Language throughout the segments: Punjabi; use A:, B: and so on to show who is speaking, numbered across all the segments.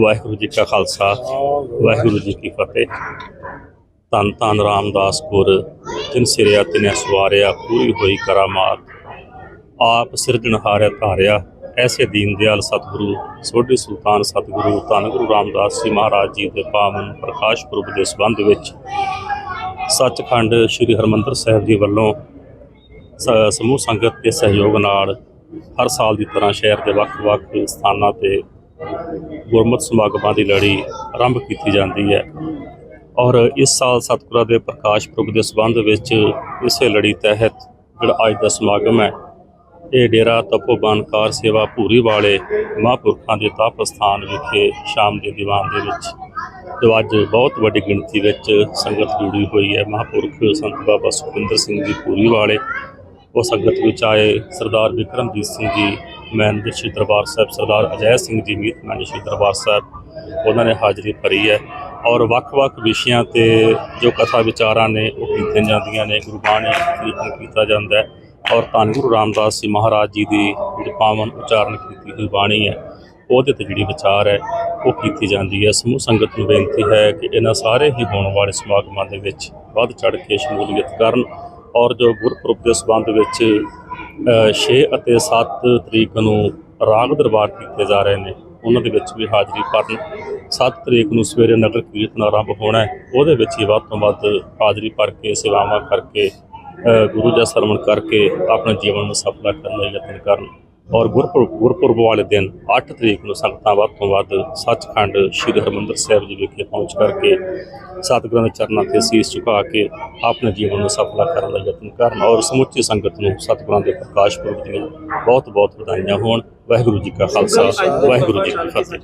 A: ਵਾਹਿਗੁਰੂ ਜੀ ਕਾ ਖਾਲਸਾ, ਵਾਹਿਗੁਰੂ ਜੀ ਕੀ ਫਤਿਹ। ਧੰਨ ਧੰਨ ਰਾਮਦਾਸ ਗੁਰ ਜਿਨ ਸਿਰਿਆ ਤਿਨੇ ਸਵਾਰਿਆ, ਪੂਰੀ ਹੋਈ ਕਰਾਮਾਤ। ਆਪ ਸਿਰਜਣਹਾਰਿਆ ਧਾਰਿਆ, ਐਸੇ ਦੀਨ ਦਿਆਲ ਸਤਿਗੁਰੂ, ਸੋਢੀ ਸੁਲਤਾਨ ਸਤਿਗੁਰੂ, ਧੰਨ ਗੁਰੂ ਰਾਮਦਾਸ ਜੀ ਮਹਾਰਾਜ ਜੀ ਦੇ ਪਾਵਨ ਪ੍ਰਕਾਸ਼ ਪੁਰਬ ਦੇ ਸੰਬੰਧ ਵਿੱਚ ਸੱਚਖੰਡ ਸ੍ਰੀ ਹਰਮੰਦਰ ਸਾਹਿਬ ਜੀ ਵੱਲੋਂ ਸ- ਸਮੂਹ ਸੰਗਤ ਦੇ ਸਹਿਯੋਗ ਨਾਲ ਹਰ ਸਾਲ ਦੀ ਤਰ੍ਹਾਂ ਸ਼ਹਿਰ ਦੇ ਵੱਖ-ਵੱਖ ਸਥਾਨਾਂ ਤੇ ਗੁਰਮਤ ਸਮਾਗਮਾਂ ਦੀ ਲੜੀ ਆਰੰਭ ਕੀਤੀ ਜਾਂਦੀ ਹੈ ਔਰ ਇਸ ਸਾਲ ਸਤਿਗੁਰਾਂ ਦੇ ਪ੍ਰਕਾਸ਼ ਪੁਰਬ ਦੇ ਸੰਬੰਧ ਵਿੱਚ ਇਸੇ ਲੜੀ ਤਹਿਤ ਜਿਹੜਾ ਅੱਜ ਦਾ ਸਮਾਗਮ ਹੈ, ਇਹ ਡੇਰਾ ਤਪੋਬਨ ਕਾਰ ਸੇਵਾ ਭੂਰੀ ਵਾਲੇ ਮਹਾਂਪੁਰਖਾਂ ਦੇ ਤਪ ਸਥਾਨ ਵਿਖੇ ਸ਼ਾਮ ਦੇ ਦੀਵਾਨ ਦੇ ਵਿੱਚ ਜੋ ਅੱਜ ਬਹੁਤ ਵੱਡੀ ਗਿਣਤੀ ਵਿੱਚ ਸੰਗਤ ਜੁੜੀ ਹੋਈ ਹੈ। ਮਹਾਂਪੁਰਖ ਸੰਤ ਬਾਬਾ ਸੁਖਿੰਦਰ ਸਿੰਘ ਜੀ ਭੂਰੀ ਵਾਲੇ ਉਹ ਸੰਗਤ ਵਿੱਚ ਆਏ ਸਰਦਾਰ ਵਿਕਰਮਜੀਤ ਸਿੰਘ ਜੀ, ਮੈਨੇਜਰ ਸ਼੍ਰੀ ਦਰਬਾਰ ਸਾਹਿਬ, ਸਰਦਾਰ ਅਜੈ ਸਿੰਘ ਜੀ ਮੀਤ ਮੈਨੇਜਰ ਸ਼੍ਰੀ ਦਰਬਾਰ ਸਾਹਿਬ, ਉਹਨਾਂ ਨੇ ਹਾਜ਼ਰੀ ਭਰੀ ਹੈ ਔਰ ਵੱਖ-ਵੱਖ ਵਿਸ਼ਿਆਂ ਤੇ ਜੋ ਕਥਾ ਵਿਚਾਰਾਂ ਨੇ, ਉਹ ਕੀਤੀਆਂ ਜਾਂਦੀਆਂ ਨੇ ਗੁਰਬਾਣੀ ਕੀਰਤਨ ਕੀਤਾ ਜਾਂਦਾ ਹੈ ਔਰ ਧੰਨ ਗੁਰੂ ਰਾਮਦਾਸ ਜੀ ਮਹਾਰਾਜ ਜੀ ਦੀ ਜਿਹੜੀ ਪਾਵਨ ਉਚਾਰਨ ਕੀਤੀ ਹੋਈ ਬਾਣੀ ਹੈ, ਉਹਦੇ ਤੇ ਜਿਹੜੀ ਵਿਚਾਰ ਹੈ, ਉਹ ਕੀਤੀ ਜਾਂਦੀ ਹੈ। ਸਮੂਹ ਸੰਗਤ ਨੂੰ ਬੇਨਤੀ ਹੈ ਕਿ ਇਹਨਾਂ ਸਾਰੇ ਹੀ ਹੋਣ ਵਾਲੇ ਸਮਾਗਮਾਂ ਦੇ ਵਿੱਚ ਵੱਧ ਚੜ ਕੇ ਸ਼ਮੂਲੀਅਤ ਕਰਨ ਔਰ ਜੋ ਗੁਰਪੁਰਬ ਦੇ ਸੰਬੰਧ ਵਿੱਚ 6 ਅਤੇ 7 ਤਰੀਕ ਨੂੰ ਰਾਗ ਦਰਬਾਰ ਕੀਤੇ ਜਾ ਰਹੇ ਨੇ, ਉਹਨਾਂ ਦੇ ਵਿੱਚ ਵੀ ਹਾਜ਼ਰੀ ਭਰਨ। 7 ਤਰੀਕ ਨੂੰ ਸਵੇਰੇ ਨਗਰ ਕੀਰਤਨ ਆਰੰਭ ਹੋਣਾ ਹੈ, ਉਹਦੇ ਵਿੱਚ ਹੀ ਵੱਧ ਤੋਂ ਵੱਧ ਹਾਜ਼ਰੀ ਭਰ ਕੇ, ਸੇਵਾਵਾਂ ਕਰਕੇ ਗੁਰੂ ਦਾ ਸਰਵਣ ਕਰਕੇ ਆਪਣੇ ਜੀਵਨ ਨੂੰ ਸਫਲਾ ਕਰਨ ਦਾ ਯਤਨ ਕਰਨ। ਔਰ ਗੁਰਪੁਰਬ ਗੁਰਪੁਰਬ ਵਾਲੇ ਦਿਨ 8 ਤਰੀਕ ਨੂੰ ਸੰਗਤਾਂ ਵੱਧ ਤੋਂ ਵੱਧ ਸੱਚਖੰਡ ਸ੍ਰੀ ਹਰਿਮੰਦਰ ਸਾਹਿਬ ਜੀ ਵਿਖੇ ਪਹੁੰਚ ਕਰਕੇ ਸਤਿਗੁਰਾਂ ਦੇ ਚਰਨਾਂ ਤੇ ਸੀਸ ਝੁਕਾ ਕੇ ਆਪਣੇ ਜੀਵਨ ਨੂੰ ਸਫਲਾ ਕਰਨ ਦਾ ਯਤਨ ਕਰਨ ਔਰ ਸਮੁੱਚੀ ਸੰਗਤ ਨੂੰ ਸਤਿਗੁਰਾਂ ਦੇ ਪ੍ਰਕਾਸ਼ ਪੁਰਬ ਦੀਆਂ ਬਹੁਤ ਬਹੁਤ ਵਧਾਈਆਂ ਹੋਣ। ਵਾਹਿਗੁਰੂ ਜੀ ਕਾ ਖਾਲਸਾ ਵਾਹਿਗੁਰੂ ਜੀ ਕੀ ਫਤਿਹ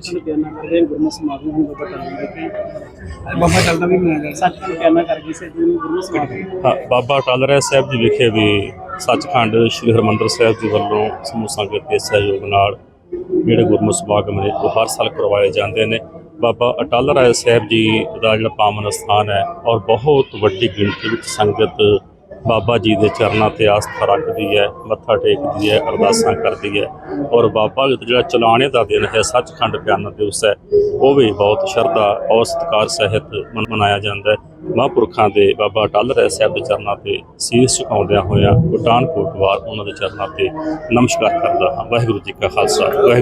B: ਬਾਬਾ ਵੀ ਮਨਾਇਆ ਸੱਚਖੰਡ ਕਰਕੇ ਸੇ ਗੁਰਮਤਿ ਸਮਾਗਮ
A: ਹਾਂ, ਬਾਬਾ ਟਾਲ ਰਾਏ ਸਾਹਿਬ ਜੀ ਵਿਖੇ ਵੀ ਸੱਚਖੰਡ ਸ੍ਰੀ ਹਰਿਮੰਦਰ ਸਾਹਿਬ ਜੀ ਵੱਲੋਂ ਸਮੂਹ ਸੰਗਤ ਦੇ ਸਹਿਯੋਗ ਨਾਲ ਜਿਹੜੇ ਗੁਰਮਤਿ ਸਮਾਗਮ ਨੇ, ਉਹ ਹਰ ਸਾਲ ਕਰਵਾਏ ਜਾਂਦੇ ਨੇ। ਬਾਬਾ ਅਟਲ ਰਾਏ ਸਾਹਿਬ ਜੀ ਦਾ ਜਿਹੜਾ ਪਾਵਨ ਸਥਾਨ ਹੈ, ਔਰ ਬਹੁਤ ਵੱਡੀ ਗਿਣਤੀ ਵਿੱਚ ਸੰਗਤ ਬਾਬਾ ਜੀ ਦੇ ਚਰਨਾਂ ਤੇ ਆਸਥਾ ਰੱਖਦੀ ਹੈ, ਮੱਥਾ ਟੇਕਦੀ ਹੈ, ਅਰਦਾਸਾਂ ਕਰਦੀ ਹੈ, ਔਰ ਬਾਬਾ ਜੀ ਜਿਹੜਾ ਚਲਾਣੇ ਦਾ ਦਿਨ ਹੈ, ਸੱਚਖੰਡ ਬਿਆਨ ਦਿਵਸ ਹੈ, ਉਹ ਵੀ ਬਹੁਤ ਸ਼ਰਧਾ ਔਰ ਸਤਿਕਾਰ ਸਹਿਤ ਮਨ- ਮਨਾਇਆ ਜਾਂਦਾ ਹੈ। ਮਹਾਂਪੁਰਖਾਂ ਦੇ ਬਾਬਾ ਅਟਲ ਰਾਏ ਸਾਹਿਬ ਦੇ ਚਰਨਾਂ ਤੇ ਸੀਸ ਝੁਕਾਉਂਦਿਆਂ ਹੋਇਆਂ ਪਠਾਨਕੋਟ ਵਾਰ ਉਹਨਾਂ ਦੇ ਚਰਨਾਂ ਤੇ ਨਮਸਕਾਰ ਕਰਦਾ ਹਾਂ। ਵਾਹਿਗੁਰੂ ਜੀ ਕਾ ਖਾਲਸਾ, ਵਾਹਿਗੁਰੂ